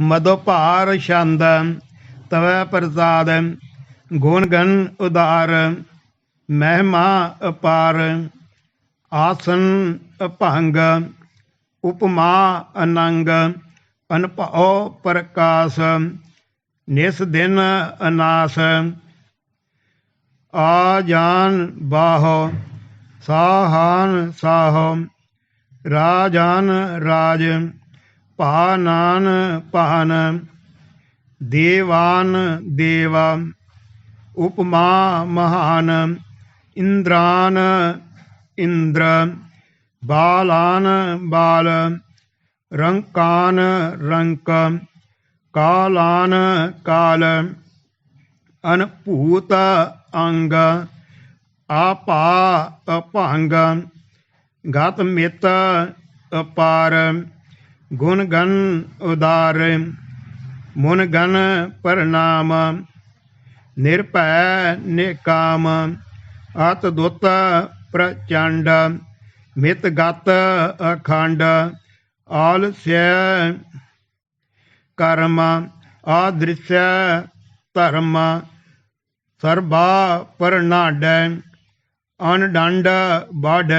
ਮਦੋ ਭਾਰ ਛੰਦ, ਤਵੈ ਪ੍ਰਸਾਦ, ਗੁਣ ਗਨ ਉਦਾਰ, ਮਹਿਮਾ ਅਪਾਰ, ਆਸਨ ਅਭੰਗ, ਉਪਮਾ ਅਨੰਗ, ਅਨਭਉ ਪ੍ਰਕਾਸ਼, ਨਿਸ ਦਿਨ ਅਨਾਸ, ਆ ਜਾਨ ਬਾਹੋ ਸਾਹਾਨ ਸਾਹੋ ਰਾਜਾਨ ਰਾਜ ਭਾਨਾਨ ਭਾਨ, ਦੇਵਾਨ ਦੇਵਾ, ਉਪਮਾ ਮਹਾਨ, ਇੰਦਰਾਨ ਇੰਦਰ, ਬਾਲਾਨ ਬਾਲ, ਰੰਕਾਨ ਰੰਕ, ਕਾਲਾਨ ਕਾਲ, ਅਨਭੂਤ ਅੰਗ, ਆਪਾ ਅਭੰਗ ਗਤ ਮਿਤ ਅਪਾਰ ਗੁਣ ਗਨ ਉਦਾਰ, ਮੁਨ ਗਨ ਪ੍ਰਣਾਮ ਨਿਰਭੈ ਨਿਕਾਮ, ਅਤ ਦੁੱਤ ਪ੍ਰਚੰਡ, ਮਿਤ ਗਤ ਅਖੰਡ ਆਲਸੈ ਕਰਮ, ਆਦ੍ਰਿਸ਼ੈ ਧਰਮ, ਸਰਬਾ ਪਰਨਾਡੈ, ਅਨਡੰਡ ਬਾਢ